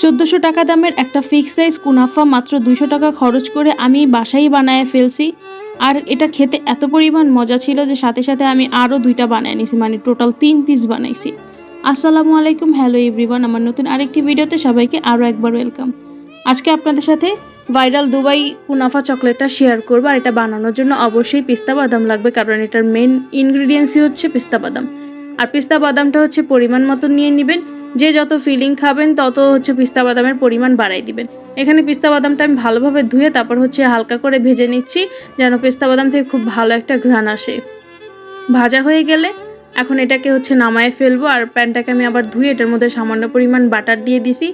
চোদ্দোশো টাকা দামের একটা ফিক্স সাইজ কুনাফা মাত্র দুশো টাকা খরচ করে আমি বাসায় বানায় ফেলছি। আর এটা খেতে এত পরিমাণ মজা ছিল যে সাথে সাথে আমি আরও দুইটা বানায় নিছি মানে টোটাল তিন পিস বানাইছি। আসসালামু আলাইকুম হ্যালো এভরিওয়ান আমার নতুন আরেকটি ভিডিওতে সবাইকে আরও একবার ওয়েলকাম আজকে আপনাদের সাথে ভাইরাল দুবাই কুনাফা চকলেটটা শেয়ার করব, আর এটা বানানোর জন্য অবশ্যই পিস্তা বাদাম লাগবে, কারণ এটার মেন ইনগ্রিডিয়েন্টসই হচ্ছে পিস্তা বাদাম। আর পিস্তা বাদামটা হচ্ছে পরিমাণ মতো নিয়ে নেবেন যে যত ফিলিং খাবেন, তত হচ্ছে পিস্তা বাদামের পরিমাণ বাড়াই দিবেন। এখানে পিস্তা বাদামটা আমি ভালোভাবে ধুয়ে তারপর হচ্ছে হালকা করে ভেজে নিচ্ছি, যেন পিস্তা বাদাম থেকে খুব ভালো একটা ঘ্রাণ আসে। ভাজা হয়ে গেলে এখন এটাকে হচ্ছে নামায় ফেলব, আর প্যানটাকে আমি আবার ধুয়ে এটার মধ্যে সামান্য পরিমাণ বাটার দিয়ে দিছি।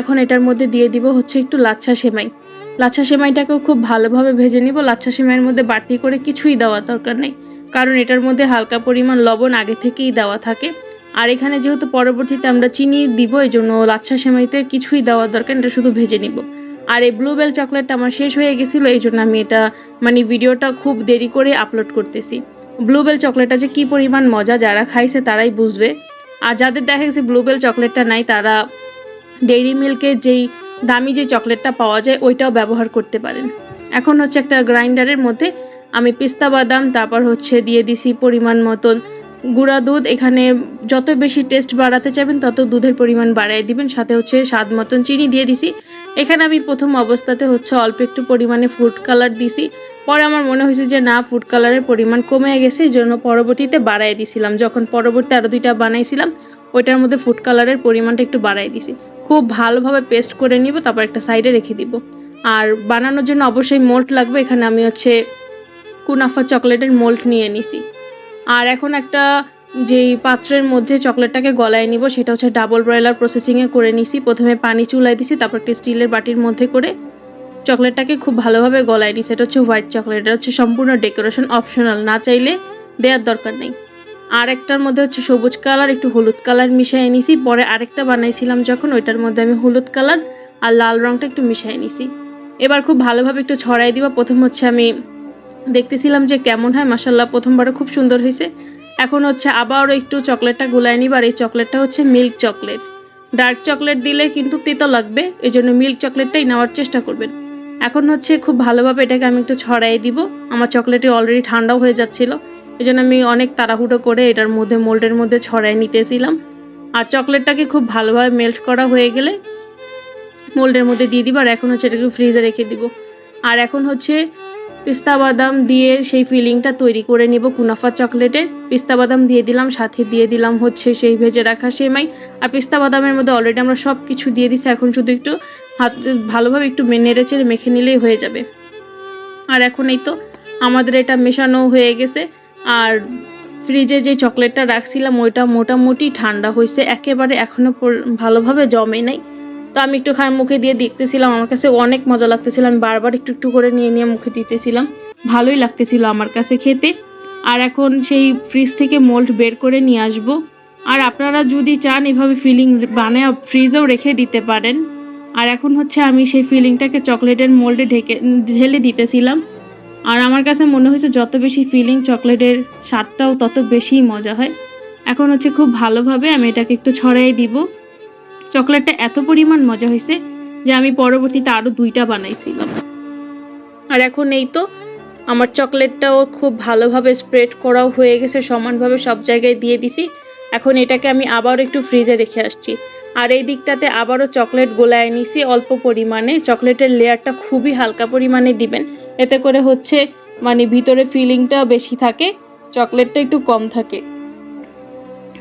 এখন এটার মধ্যে দিয়ে দিব হচ্ছে একটু লাচ্ছা সেমাই। লাচ্ছা সেমাইটাকেও খুব ভালোভাবে ভেজে নিব। লাচ্ছা সেমাইয়ের মধ্যে বাটি করে কিছুই দেওয়া দরকার নেই, কারণ এটার মধ্যে হালকা পরিমাণ লবণ আগে থেকেই দেওয়া থাকে। আর এখানে যেহেতু পরবর্তীতে আমরা চিনি দিব এই জন্য লাচ্ছা সেমাইতে কিছুই দেওয়ার দরকার এটা শুধু ভেজে নিব। আর এই ব্লুবেল চকলেটটা আমার শেষ হয়ে গেছিল এই জন্য আমি এটা মানে ভিডিওটা খুব দেরি করে আপলোড করতেছি। ব্লুবেল চকলেটটা যে কী পরিমাণ মজা, যারা খাইছে তারাই বুঝবে। আর যাদের দেখা গেছে ব্লুবেল চকলেটটা নাই, তারা ডেইরি মিল্কের যেই দামি যে চকলেটটা পাওয়া যায়, ওইটাও ব্যবহার করতে পারেন। এখন হচ্ছে একটা গ্রাইন্ডারের মধ্যে আমি পিস্তা বাদাম, তারপর হচ্ছে দিয়ে দিছি পরিমাণ মতন গুঁড়া দুধ, এখানে যত বেশি টেস্ট বাড়াতে চাইবেন, তত দুধের পরিমাণ বাড়িয়ে দিবেন। সাথে হচ্ছে স্বাদ মতন চিনি দিয়ে দিছি। এখানে আমি প্রথম অবস্থাতে হচ্ছে অল্প একটু পরিমাণে ফুড কালার দিছি। পরে আমার মনে হয়েছে যে, না ফুড কালারের পরিমাণ কমে গেছে, এই জন্য পরবর্তীতে বাড়াই দিছিলাম। যখন পরবর্তী আরও দুইটা বানাইছিলাম, ওইটার মধ্যে ফুড কালারের পরিমাণটা একটু বাড়াই দিছি। খুব ভালোভাবে পেস্ট করে নিব, তারপর একটা সাইডে রেখে দিব। আর বানানোর জন্য অবশ্যই মোল্ট লাগবে। এখানে আমি হচ্ছে কুনাফা চকলেটের মোল্ট নিয়ে নিছি। আর এখন একটা যেই পাত্রের মধ্যে চকলেটটাকে গলায় নিব, সেটা হচ্ছে ডাবল ব্রয়লার প্রসেসিংয়ে করে নিছি। প্রথমে পানি চুলায় দিছি, তারপর একটা স্টিলের বাটির মধ্যে করে চকলেটটাকে খুব ভালোভাবে গলায় নিছি। এটা হচ্ছে হোয়াইট চকলেট এটা হচ্ছে সম্পূর্ণ ডেকোরেশন অপশনাল না চাইলে দেওয়ার দরকার নেই। আর একটার মধ্যে হচ্ছে সবুজ কালার, একটু হলুদ কালার মিশিয়ে নিছি। পরে আরেকটা বানাইছিলাম যখন, ওইটার মধ্যে আমি হলুদ কালার আর লাল রঙটা একটু মিশিয়ে নিছি। এবার খুব ভালোভাবে একটু ছড়াই দিব। প্রথম হচ্ছে আমি দেখতেছিলাম যে কেমন হয় মাসাল্লাহ প্রথমবারে খুব সুন্দর হয়েছে এখন হচ্ছে আবারও একটু চকলেটটা গুলায় নিব, আর এই চকলেটটা হচ্ছে মিল্ক চকলেট। ডার্ক চকলেট দিলে কিন্তু তিতো লাগবে এই জন্য মিল্ক চকলেটটাই নেওয়ার চেষ্টা করবেন। এখন হচ্ছে খুব ভালোভাবে এটাকে আমি একটু ছড়াই দিব। আমার চকলেটটি অলরেডি ঠান্ডাও হয়ে যাচ্ছিল এই জন্য আমি অনেক তাড়াহুড়ো করে এটার মধ্যে, মোল্ডের মধ্যে ছড়াই নিতেছিলাম। আর চকলেটটাকে খুব ভালোভাবে মেল্ট করা হয়ে গেলে মোল্ডের মধ্যে দিয়ে দিব, আর এখন হচ্ছে এটাকে ফ্রিজে রেখে দিব। আর এখন হচ্ছে পিস্তা বাদাম দিয়ে সেই ফিলিংটা তৈরি করে নিব কুনাফা চকলেটের পিস্তা বাদাম দিয়ে দিলাম, সাথে দিয়ে দিলাম হচ্ছে সেই ভেজে রাখা সেমাই। আর পিস্তা বাদামের মধ্যে অলরেডি আমরা সব কিছু দিয়ে দিছি, এখন শুধু একটু হাত ভালোভাবে একটু নেড়ে চেড়ে মেখে নিলেই হয়ে যাবে। আর এখন এই তো আমাদের এটা মেশানো হয়ে গেছে। আর ফ্রিজে যে চকলেটটা রাখছিলাম, ওইটা মোটামুটি ঠান্ডা হয়েছে, একেবারে এখনও ভালোভাবে জমে নাই। তো আমি একটু খায় মুখে দিয়ে দেখতেছিলাম, আমার কাছে অনেক মজা লাগতেছিল, আমি বারবার একটু একটু করে নিয়ে নিয়ে মুখে দিতেছিলাম। ভালোই লাগতেছিল আমার কাছে খেতে। আর এখন সেই ফ্রিজ থেকে মোল্ড বের করে নিয়ে আসব। আর আপনারা যদি চান এভাবে ফিলিং বানিয়ে ফ্রিজেও রেখে দিতে পারেন। আর এখন হচ্ছে আমি সেই ফিলিংটাকে চকলেটের মোল্ডে ঢেকে, ঢেলে দিতেছিলাম। আর আমার কাছে মনে হয়েছে যত বেশি ফিলিং চকলেটের স্বাদটাও তত বেশি মজা হয়। এখন হচ্ছে খুব ভালোভাবে আমি এটাকে একটু ছড়াই দিব। চকলেটটা এত পরিমাণ মজা হয়েছে যে আমি পরবর্তীতে আরও দুইটা বানাইছিলাম। আর এখন এই তো, আমার চকলেটটাও খুব ভালোভাবে স্প্রেড করাও হয়ে গেছে, সমানভাবে সব জায়গায় দিয়ে দিছি। এখন এটাকে আমি আবারও একটু ফ্রিজে রেখে আসছি। আর এই দিকটাতে আবারও চকলেট গোলায় নিছি, অল্প পরিমাণে। চকলেটের লেয়ারটা খুবই হালকা পরিমাণে দিবেন। এতে করে হচ্ছে মানে ভিতরে ফিলিংটা বেশি থাকে, চকলেটটা একটু কম থাকে।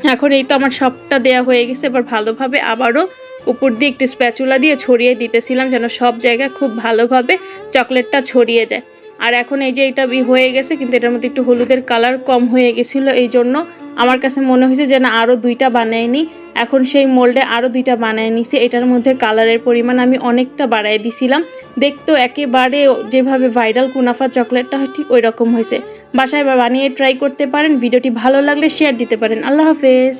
এখন এই তো আমার সবটা দেয়া হয়ে গেছে। এবার ভালোভাবে আবারও উপর দিয়ে একটু স্প্যাচুলা দিয়ে ছড়িয়ে দিতেছিলাম যেন সব জায়গায় খুব ভালোভাবে চকলেটটা ছড়িয়ে যায়। আর এখন এই যে এটা হয়ে গেছে, কিন্তু এটার মধ্যে একটু হলুদের কালার কম হয়ে গেছিল এই জন্য আমার কাছে মনে হয়েছে যেন আরও দুইটা বানাইনি নিই এখন সেই মোল্ডে আরও দুইটা বানায় নিছি। এটার মধ্যে কালারের পরিমাণ আমি অনেকটা বাড়াই দিছিলাম। দেখতেও একেবারে যেভাবে ভাইরাল কুনাফা চকলেটটা ঠিক ওই রকম হয়েছে। বাসায় বা বানিয়ে ট্রাই করতে পারেন, ভিডিওটি ভালো লাগলে শেয়ার দিতে পারেন। আল্লাহ হাফেজ।